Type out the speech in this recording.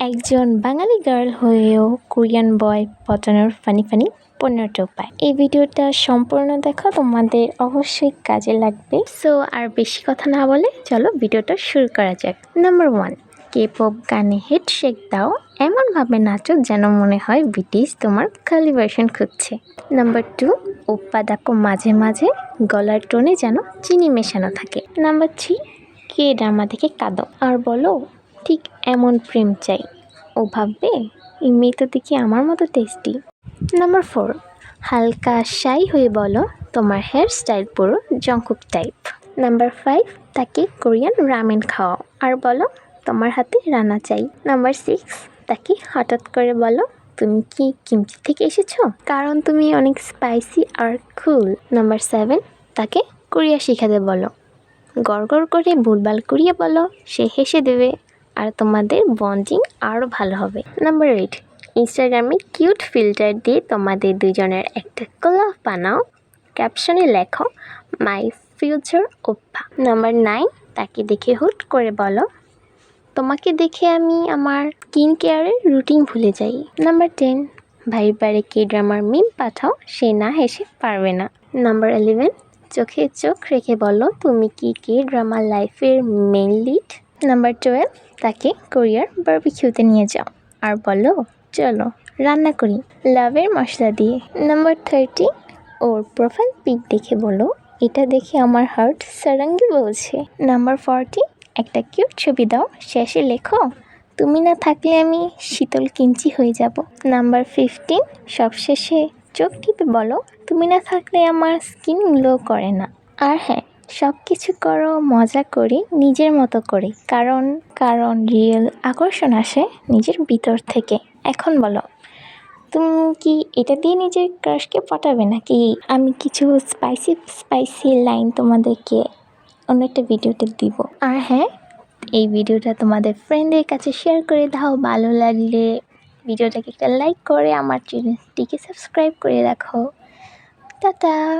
একজন বাঙালি গার্ল হয়েও Korean boy পটানোর ফানি ফানি পনেরোটা উপায় এই ভিডিওটা সম্পূর্ণ দেখো, তোমাদের অবশ্যই কাজে লাগবে। সো আর বেশি কথা না বলে চলো ভিডিওটা শুরু করা যাক। নাম্বার ওয়ান কে পপ গানে হিট শেক দাও, এমনভাবে নাচো যেন মনে হয় ব্রিটিশ তোমার খালি ভার্সন খুঁজছে। নাম্বার টু ডাকো মাঝে মাঝে গলার টোনে যেন চিনি মেশানো থাকে। নাম্বার থ্রি কে ড্রামা দেখে কাঁদো। আর বলো ঠিক এমন প্রেম চাই। ও ভাববে, এই মেয়ে তো দেখি আমার মতো টেস্টি নাম্বার ফোর হালকা শাই হয়ে বলো, তোমার হেয়ার স্টাইল পুরো জঙ্কুক টাইপ নাম্বার ফাইভ তাকে কোরিয়ান রামেন খাওয়াও, আর বলো, তোমার হাতে রান্না চাই। নাম্বার সিক্স তাকে হঠাৎ করে বলো, তুমি কি কিমচি থেকে এসেছ? কারণ তুমি অনেক স্পাইসি আর কুল নাম্বার সেভেন তাকে কোরিয়া শিখাতে বলো, গড় গড় করে ভুলভাল করিয়ে বলো, সে হেসে দেবে। আর তোমাদের বন্ডিং আরও ভালো হবে। নাম্বার এইট ইনস্টাগ্রামে কিউট ফিল্টার দিয়ে তোমাদের দুজনের একটা কোলাপ বানাও। ক্যাপশনে লেখো মাই ফিউচার ওপ্পা নাম্বার নাইন তাকে দেখে হুট করে বলো, তোমাকে দেখে আমি আমার স্কিন কেয়ারের রুটিন ভুলে যাই। নাম্বার টেন ভাই বাড়ি কে ড্রামার মিম পাঠাও, সে না হেসে পারবে না। নাম্বার ইলেভেন চোখে চোখ রেখে বলো, তুমি কি কে ড্রামা লাইফের মেন লিড নাম্বার টুয়েলভ তাকে কোরিয়ার বারবিকিউতে নিয়ে যাও। আর বলো, চলো, রান্না করি। লাভের মশলা দিয়ে। নাম্বার থার্টি ওর প্রোফাইল পিক দেখে বলো। এটা দেখে আমার হার্ট সারাঙ্গি বলছে। নাম্বার ফর্টি একটা কিউট ছবি দাও। শেষে লেখো, তুমি না থাকলে আমি শীতল কিঞ্চি হয়ে যাব। নাম্বার ফিফটিন সবশেষে চোখ টিপে বলো, তুমি না থাকলে আমার স্কিন গ্লো করে না। আর হ্যাঁ সব কিছু করো, মজা করি, নিজের মতো করে। কারণ কারণ রিয়েল আকর্ষণ আসে নিজের ভিতর থেকে। এখন বলো, তুমি কি এটা দিয়ে নিজের ক্রাশকে পটাবে নাকি আমি কিছু স্পাইসি স্পাইসি লাইন তোমাদেরকে অন্য একটা ভিডিওতে দিব? আর হ্যাঁ এই ভিডিওটা তোমাদের ফ্রেন্ডদের কাছে শেয়ার করে দাও। ভালো লাগলে ভিডিওটাকে একটা লাইক করে আমার চ্যানেলটিকে সাবস্ক্রাইব করে রাখো। টাটা!